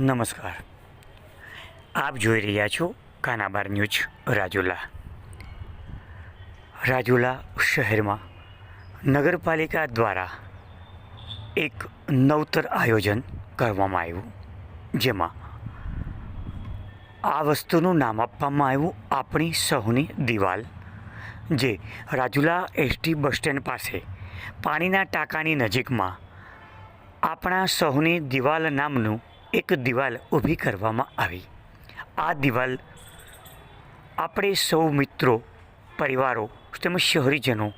નમસ્કાર. આપ જોઈ રહ્યા છો કાનાબાર ન્યૂઝ રાજુલા. રાજુલા શહેરમાં નગરપાલિકા દ્વારા એક નવતર આયોજન કરવામાં આવ્યું, જેમાં આ વસ્તુનું નામ આપવામાં આવ્યું આપણી સહુની દિવાલ, જે રાજુલા એસટી બસ સ્ટેન્ડ પાસે પાણીના ટાંકાની નજીકમાં આપણા સહુની દિવાલ નામનું એક દિવાલ ઊભી કરવામાં આવી. આ દિવાલ આપણે સૌ મિત્રો, પરિવારો, તેમજ શહેરીજનો,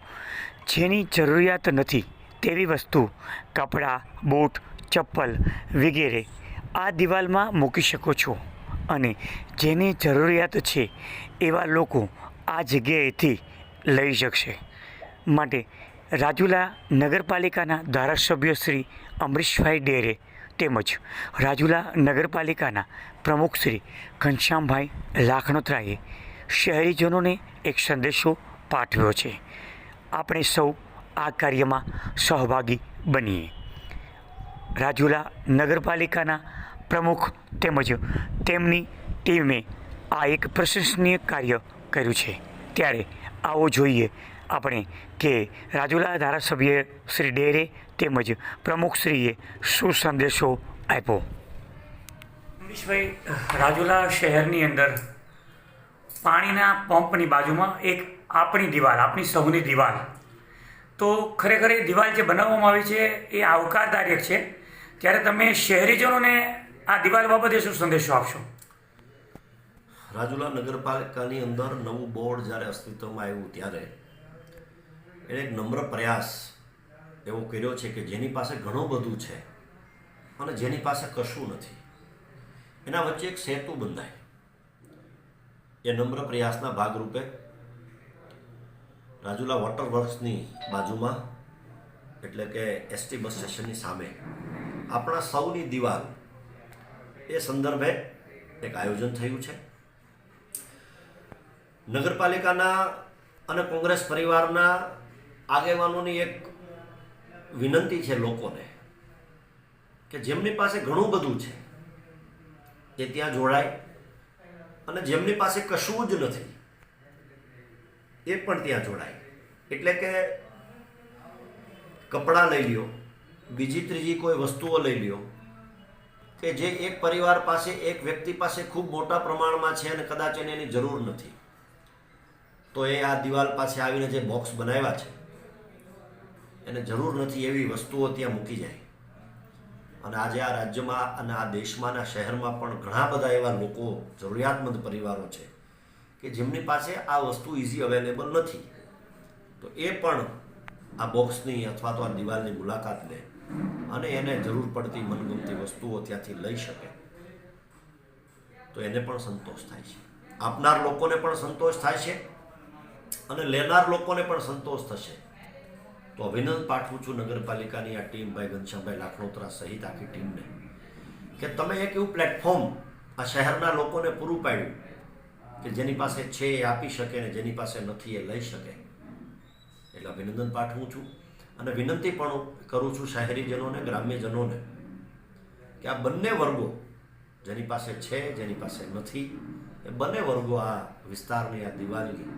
જેની જરૂરિયાત નથી તેવી વસ્તુ, કપડાં, બૂટ, ચપ્પલ વગેરે, આ દિવાલમાં મૂકી શકો છો. અને જેની જરૂરિયાત છે એવા લોકો આ જગ્યાએથી લઈ શકશે. માટે રાજુલા નગરપાલિકાના ધારાસભ્ય શ્રી અમરીશભાઈ ડેરે તેમજ રાજુલા નગરપાલિકાના પ્રમુખ શ્રી ઘનશ્યામભાઈ લાખણોત્રાએ શહેરીજનોને એક સંદેશો પાઠવ્યો છે. આપણે સૌ આ કાર્યમાં સહભાગી બનીએ. રાજુલા નગરપાલિકાના પ્રમુખ તેમજ તેમની ટીમે આ એક પ્રશંસનીય કાર્ય કર્યું છે. ત્યારે આવો જોઈએ આપણે કે રાજુલા ધારાસભ્ય શ્રી ડેરે તેમજ પ્રમુખશ્રીએ શું સંદેશો આપ્યો? મનીષભાઈ રાજુલા શહેરની અંદર પાણીના પંપની બાજુમાં એક આપણી દિવાલ આપણી સૌની દિવાલ. તો ખરેખર એ દિવાલ જે બનાવવામાં આવી છે એ આવકારદાયક છે. ત્યારે તમે શહેરીજનોને આ દિવાલ બાબતે શું સંદેશો આપશો? રાજુલા નગરપાલિકાની અંદર નવું બોર્ડ જ્યારે અસ્તિત્વમાં આવ્યું ત્યારે એણે એક નમ્ર પ્રયાસ એવો કર્યો છે કે જેની પાસે ઘણું બધું છે અને જેની પાસે કશું નથી. એના વચ્ચે એક સેતુ બંધાય. એ નમ્ર પ્રયાસના ભાગરૂપે રાજુલા વોટર વર્ક્સની બાજુમાં, એટલે કે એસટી બસ સ્ટેશનની સામે, આપણા સૌની દિવાલ એ સંદર્ભે એક આયોજન થયું છે. નગરપાલિકાના અને કોંગ્રેસ પરિવારના આગેવાનોની એક વિનંતી છે લોકોને કે જેમની પાસે ઘણું બધું છે, એ ત્યાં જોડાય અને જેમની પાસે કશું જ નથી, એ પણ ત્યાં જોડાય. એટલે કે કપડાં લઈ લ્યો, બીજી ત્રીજી કોઈ વસ્તુઓ લઈ લ્યો, કે જે એક પરિવાર પાસે, એક વ્યક્તિ પાસે ખૂબ મોટા પ્રમાણમાં છે અને કદાચ એને એની જરૂર નથી, તો એ આ દિવાલ પાસે આવીને જે બોક્સ બનાવ્યા છે એને જરૂર નથી એવી વસ્તુઓ ત્યાં મૂકી જાય. અને આજે આ રાજ્યમાં અને આ દેશમાંના શહેરમાં પણ ઘણા બધા એવા લોકો, જરૂરિયાતમંદ પરિવારો છે, કે જેમની પાસે આ વસ્તુ ઇઝી અવેલેબલ નથી. તો એ પણ આ બોક્સની અથવા તો આ દિવાલની મુલાકાત લે અને એને જરૂર પડતી મનગમતી વસ્તુઓ ત્યાંથી લઈ શકે. તો એને પણ સંતોષ થાય છે. આપનાર લોકોને પણ સંતોષ થાય છે અને લેનાર લોકોને પણ સંતોષ થશે. તો અભિનંદન પાઠવું છું નગરપાલિકાની આ ટીમ ભાઈ ઘનશ્યામભાઈ લાખણોત્રા સહિત આખી ટીમને. કે તમે એક એવું પ્લેટફોર્મ આ શહેરના લોકોને પૂરું પાડ્યું કે જેની પાસે છે એ આપી શકે ને જેની પાસે નથી એ લઈ શકે. એટલે અભિનંદન પાઠવું છું અને વિનંતી પણ કરું છું શહેરીજનોને, ગ્રામ્યજનોને કે આ બંને વર્ગો જેની પાસે છે, જેની પાસે નથી, એ બંને વર્ગો આ વિસ્તારની, આ દિવાલની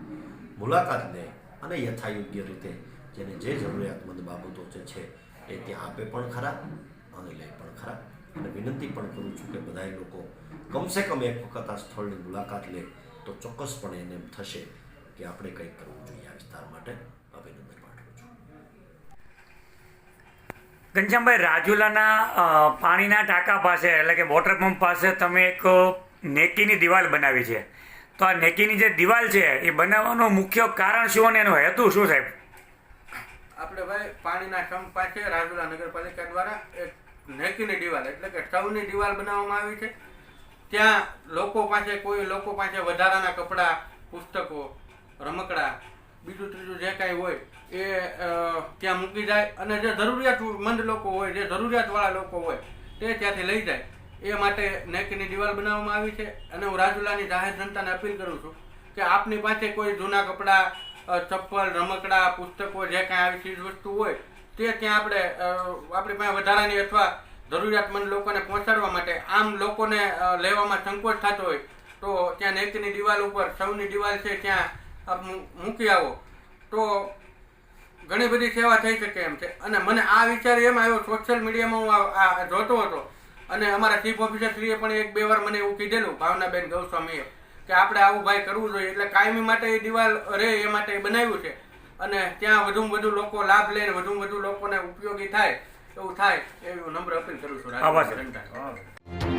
મુલાકાત લે અને યથાયોગ્ય રીતે જેને જે જરૂરિયાતમંદ બાબતો જે છે, એ ત્યાં આપે પણ ખરા અને લે પણ ખરા. અને વિનંતી પણ કરું છું કે બધા લોકો કમસે કમ એક વખત આ સ્થળની મુલાકાત લે તો ચોક્કસપણે એને એમ થશે કે આપણે કંઈક કરવું જોઈએ આ વિસ્તાર માટે. અભિનંદન પાઠવું છું. ઘનશ્યામભાઈ, રાજુલાના પાણીના ટાંકા પાસે એટલે કે વોટર પંપ પાસે તમે એક નેકીની દિવાલ બનાવી છે. તો આ નેકીની જે દિવાલ છે, એ બનાવવાનું મુખ્ય કારણ શું અને એનો હેતુ શું સાહેબ? આપણે ભાઈ પાણીના સંપ પાસે રાજુલા નગરપાલિકા દ્વારા એક નેકીની દિવાલ, એટલે કે સૌની દિવાલ બનાવવામાં આવી છે. ત્યાં લોકો પાસે કોઈ, લોકો પાસે વધારાના કપડાં, પુસ્તકો, રમકડા, બીજું ત્રીજું જે કાંઈ હોય, એ ત્યાં મૂકી જાય. અને જે જરૂરિયાતમંદ લોકો હોય, જે જરૂરિયાતવાળા લોકો હોય, તે ત્યાંથી લઈ જાય. એ માટે નેકીની દિવાલ બનાવવામાં આવી છે. અને હું રાજુલાની જાહેર જનતાને અપીલ કરું છું કે આપની પાસે કોઈ જૂના કપડાં ચપ્પલ, રમકડા, પુસ્તકો જે કાંઈ આવી ચીજ વસ્તુ હોય, તે ત્યાં આપણે આપણી પાસે વધારાની અથવા જરૂરિયાતમંદ લોકોને પહોંચાડવા માટે આમ લોકોને લેવામાં સંકોચ થતો હોય, તો ત્યાં નેકની દિવાલ ઉપર, સૌની દિવાલ છે ત્યાં મૂકી આવો. તો ઘણી બધી સેવા થઈ શકે એમ છે. અને મને આ વિચાર એમ આવ્યો સોશિયલ મીડિયામાં હું આ જોતો હતો. અને અમારા ચીફ ઓફિસર શ્રીએ પણ એક બે વાર મને એવું કીધેલું, ભાવનાબેન ગૌસ્વામીએ. કે આપણે આવું ભાઈ કરવું જોઈએ. એટલે કાયમી માટે એ દિવાલ રહે એ માટે બનાવ્યું છે. અને ત્યાં વધુમાં વધુ લોકો લાભ લઈને વધુ વધુમાં વધુ લોકોને ઉપયોગી થાય એવું થાય એવું નંબર નમ્ર અપીલ કરું છું. આભાર.